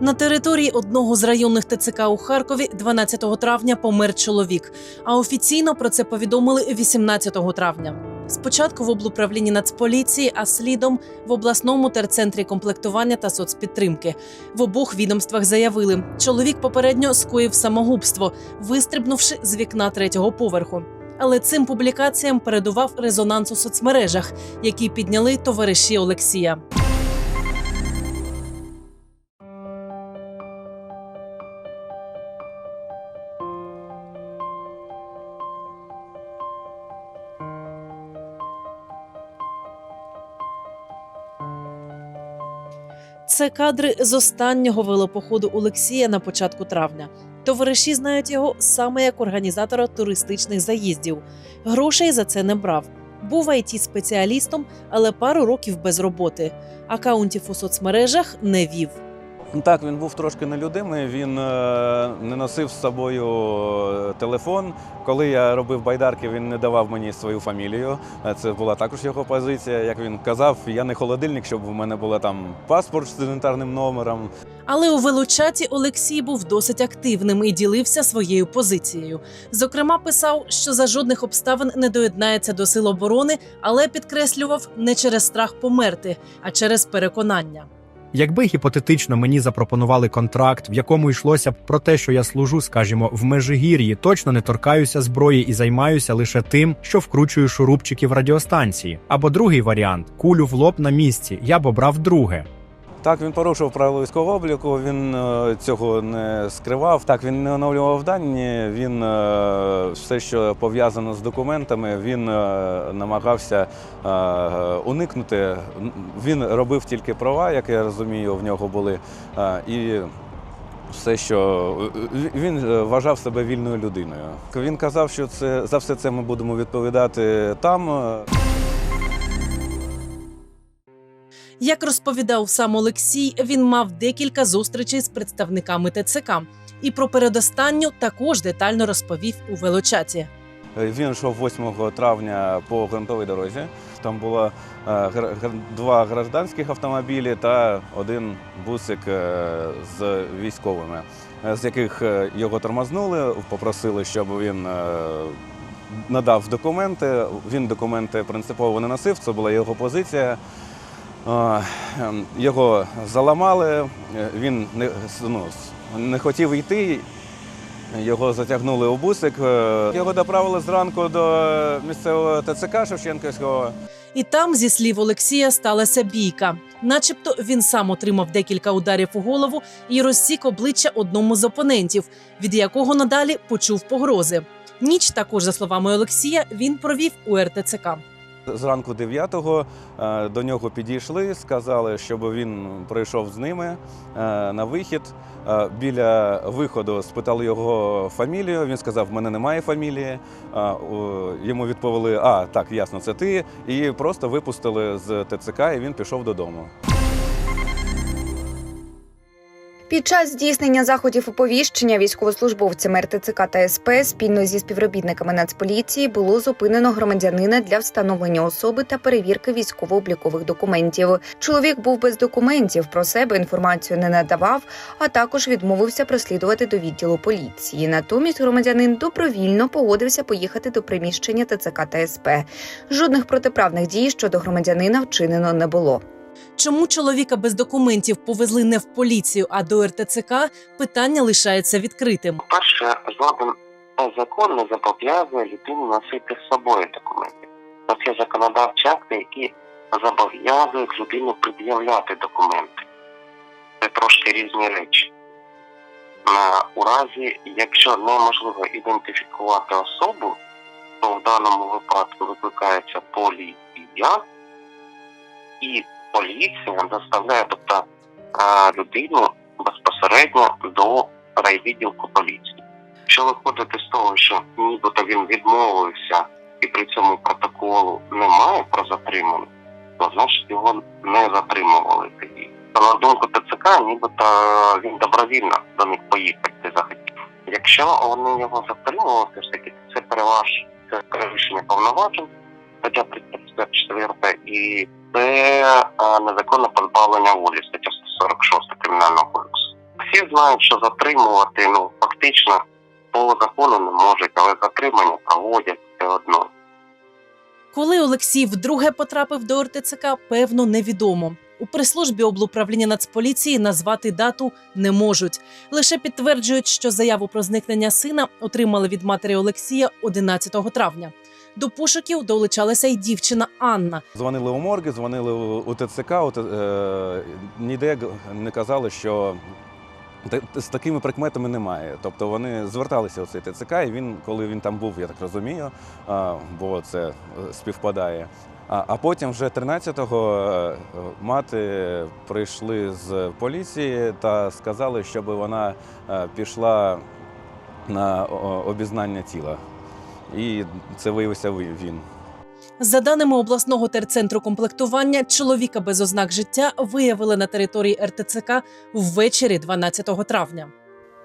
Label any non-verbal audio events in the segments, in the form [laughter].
На території одного з районних ТЦК у Харкові 12 травня помер чоловік. А офіційно про це повідомили 18 травня. Спочатку в облуправлінні Нацполіції, а слідом в обласному терцентрі комплектування та соцпідтримки. В обох відомствах заявили, чоловік попередньо скоїв самогубство, вистрибнувши з вікна третього поверху. Але цим публікаціям передував резонанс у соцмережах, які підняли товариші Олексія. Це кадри з останнього велопоходу Олексія на початку травня. Товариші знають його саме як організатора туристичних заїздів. Грошей за це не брав. Був it спеціалістом, але пару років без роботи. Акаунтів у соцмережах не вів. Ну, Так, він був трошки нелюдимий, він е, не носив з собою е, телефон. Коли я робив байдарки, він не давав мені свою фамілію. Е, Це була також його позиція. Як він казав, я не холодильник, щоб в мене була там паспорт з інвентарним номером. Але у велочаті Олексій був досить активним і ділився своєю позицією. Зокрема, писав, що за жодних обставин не доєднається до сил оборони, але підкреслював не через страх померти, а через переконання. Якби гіпотетично мені запропонували контракт, в якому йшлося б про те, що я служу, скажімо, в Межигір'ї, точно не торкаюся зброї і займаюся лише тим, що вкручую шурупчики в радіостанції. Або другий варіант кулю в лоб на місці. Я б обрав друге. Так, він порушив правила військового обліку, він е, цього не скривав. Так, він не оновлював дані, він е, все, що пов'язано з документами, він е, намагався уникнути. Він робив тільки права, як я розумію, в нього були. І все, що він вважав себе вільною людиною. Він казав, що це за все це ми будемо відповідати там. Як розповідав сам Олексій, він мав декілька зустрічей з представниками ТЦК. І про передостанню також детально розповів у велочаті. Він йшов 8 травня по ґрунтовій дорозі. Там було е, два гражданських автомобілі та один бусик е, з військовими, е, з яких е, його тормознули, попросили, щоб він е, надав документи. Він документи принципово не носив, це була його позиція. Ем, Його заламали, е, він не, ну, не хотів йти. Його затягнули у бусик. е, Його доправили зранку до місцевого ТЦК Шевченківського. І там, зі слів Олексія, сталася бійка. Начебто він сам отримав декілька ударів у голову і розсік обличчя одному з опонентів, від якого надалі почув погрози. Ніч також, за словами Олексія, він провів у РТЦК. Зранку 9-го е, до нього підійшли, сказали, щоб він прийшов з ними е, на вихід. Е, Біля виходу спитали його фамілію. Він сказав, в мене немає фамілії. Йому відповіли, а так, ясно, це ти. І просто випустили з ТЦК, і він пішов додому. Під час здійснення заходів оповіщення військовослужбовцями РТЦК та СП спільно зі співробітниками Нацполіції було зупинено громадянина для встановлення особи та перевірки військово-облікових документів. Чоловік був без документів, про себе інформацію не надавав, а також відмовився прослідувати до відділу поліції. Натомість громадянин добровільно погодився поїхати до приміщення ТЦК та СП. Жодних протиправних дій щодо громадянина вчинено не було. Чому чоловіка без документів повезли не в поліцію, а до РТЦК? Питання лишається відкритим. По-перше, жоден закон не зобов'язує людину носити з собою документи. Нас є законодавчі акти, які зобов'язують людину пред'являти документи. Це трошки різні речі. На, у разі, якщо неможливо ідентифікувати особу, то в даному випадку викликається поліція, і поліція доставляє тобто, людину безпосередньо до райвідділку поліції. Якщо виходити з того, що нібито він відмовився і при цьому протоколу немає про затримання, то значить його не затримували тоді. На думку ТЦК, нібито він добровільно до них поїхати захотів. Якщо вони його затримували, все ж таки це переваж це перевищення повноважень, стаття 34 і це незаконне позбавлення волі, стаття 146 кримінального кодексу. Всі знають, що затримувати ну фактично по закону не можуть, але затримання проводять все одно. Коли Олексій вдруге потрапив до РТЦК, певно, невідомо. У прес-службі облуправління Нацполіції назвати дату не можуть. Лише підтверджують, що заяву про зникнення сина отримали від матері Олексія 11 травня. До пошуків долучалася й дівчина Анна. Дзвонили у морги, дзвонили у ТЦК, е, ніде не казали, що з такими прикметами немає. Тобто вони зверталися у цей ТЦК, і він, коли він там був, я так розумію, бо це е, співпадає. А, потім вже 13-го е, мати прийшли з поліції та сказали, щоб вона е, пішла на обізнання тіла. І це виявився ви- він. За даними обласного терцентру комплектування, чоловіка без ознак життя виявили на території РТЦК ввечері 12 травня.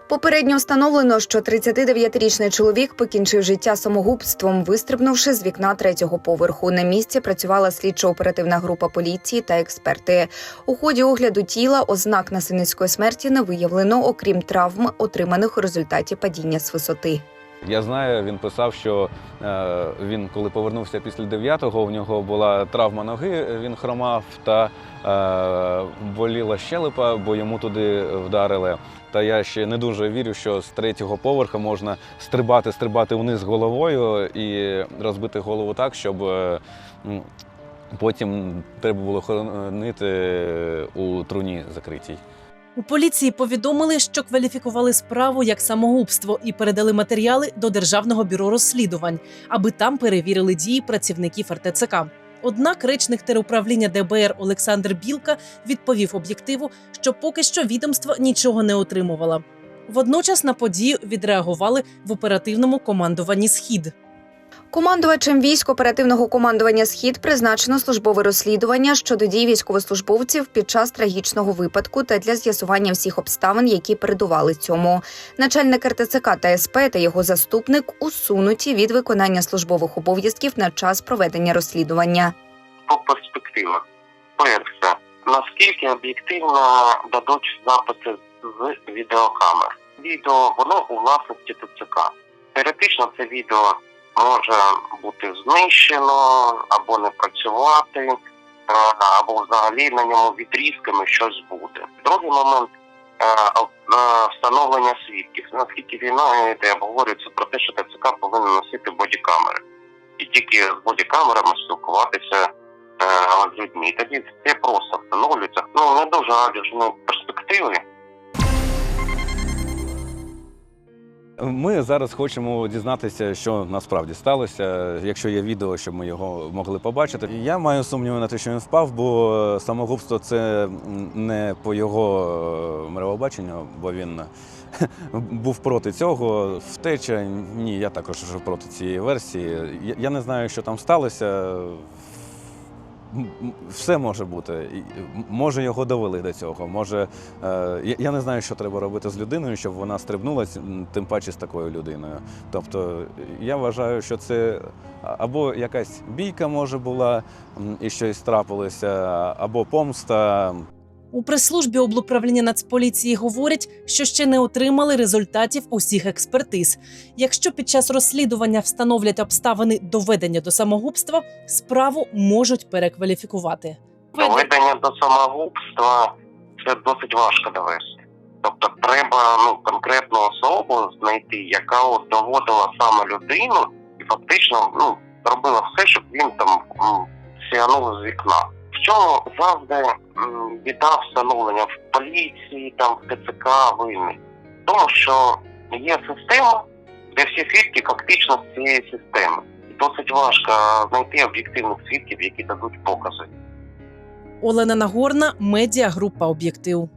Попередньо встановлено, що 39-річний чоловік покінчив життя самогубством, вистрибнувши з вікна третього поверху. На місці працювала слідчо-оперативна група поліції та експерти. У ході огляду тіла ознак насильницької смерті не виявлено, окрім травм, отриманих у результаті падіння з висоти. Я знаю, він писав, що е, він, коли повернувся після 9-го, у нього була травма ноги, він хромав та е, боліла щелепа, бо йому туди вдарили. Та я ще не дуже вірю, що з третього поверха можна стрибати, стрибати вниз головою і розбити голову так, щоб е, потім треба було хоронити у труні закритій. У поліції повідомили, що кваліфікували справу як самогубство і передали матеріали до Державного бюро розслідувань, аби там перевірили дії працівників РТЦК. Однак речник теруправління ДБР Олександр Білка відповів об'єктиву, що поки що відомство нічого не отримувало. Водночас на подію відреагували в оперативному командуванні Схід. Командувачем військ оперативного командування Схід призначено службове розслідування щодо дій військовослужбовців під час трагічного випадку та для з'ясування всіх обставин, які передували цьому. Начальник РТЦК та СП та його заступник усунуті від виконання службових обов'язків на час проведення розслідування. По перспективах. Перше, наскільки об'єктивно дадуть записи з відеокамер. Відео воно у власності ТЦК. Теоретично це відео може бути знищено або не працювати, е, або взагалі на ньому відрізками щось буде. Другий момент е, е, встановлення свідків. Наскільки війна йде, обговорюється про те, що ТЦК повинен носити бодікамери. І тільки з бодікамерами спілкуватися з людьми. І тоді це просто встановлюється. Ну не дуже радужної перспективи. Ми зараз хочемо дізнатися, що насправді сталося. Якщо є відео, щоб ми його могли побачити. Я маю сумніви на те, що він впав, бо самогубство це не по його е, мировобаченню, бо він [laughs] був проти цього. Втеча ні, я також проти цієї версії. Я- Я не знаю, що там сталося. Все може бути. Може, його довели до цього. Може, е, я не знаю, що треба робити з людиною, щоб вона стрибнула, тим паче з такою людиною. Тобто, я вважаю, що це або якась бійка може була і щось трапилося, або помста. У прес-службі облуправління Нацполіції говорять, що ще не отримали результатів усіх експертиз. Якщо під час розслідування встановлять обставини доведення до самогубства, справу можуть перекваліфікувати. Доведення до самогубства це досить важко довести. Тобто треба ну конкретну особу знайти, яка от доводила саме людину і фактично ну робила все, щоб він там м, сіганув з вікна. Чому завжди біда встановлення в поліції, там в ТЦК винний? Тому що є система, де всі свідки фактично з цієї системи. Досить важко знайти об'єктивних свідків, які дадуть покази. Олена Нагорна, медіагрупа Об'єктив.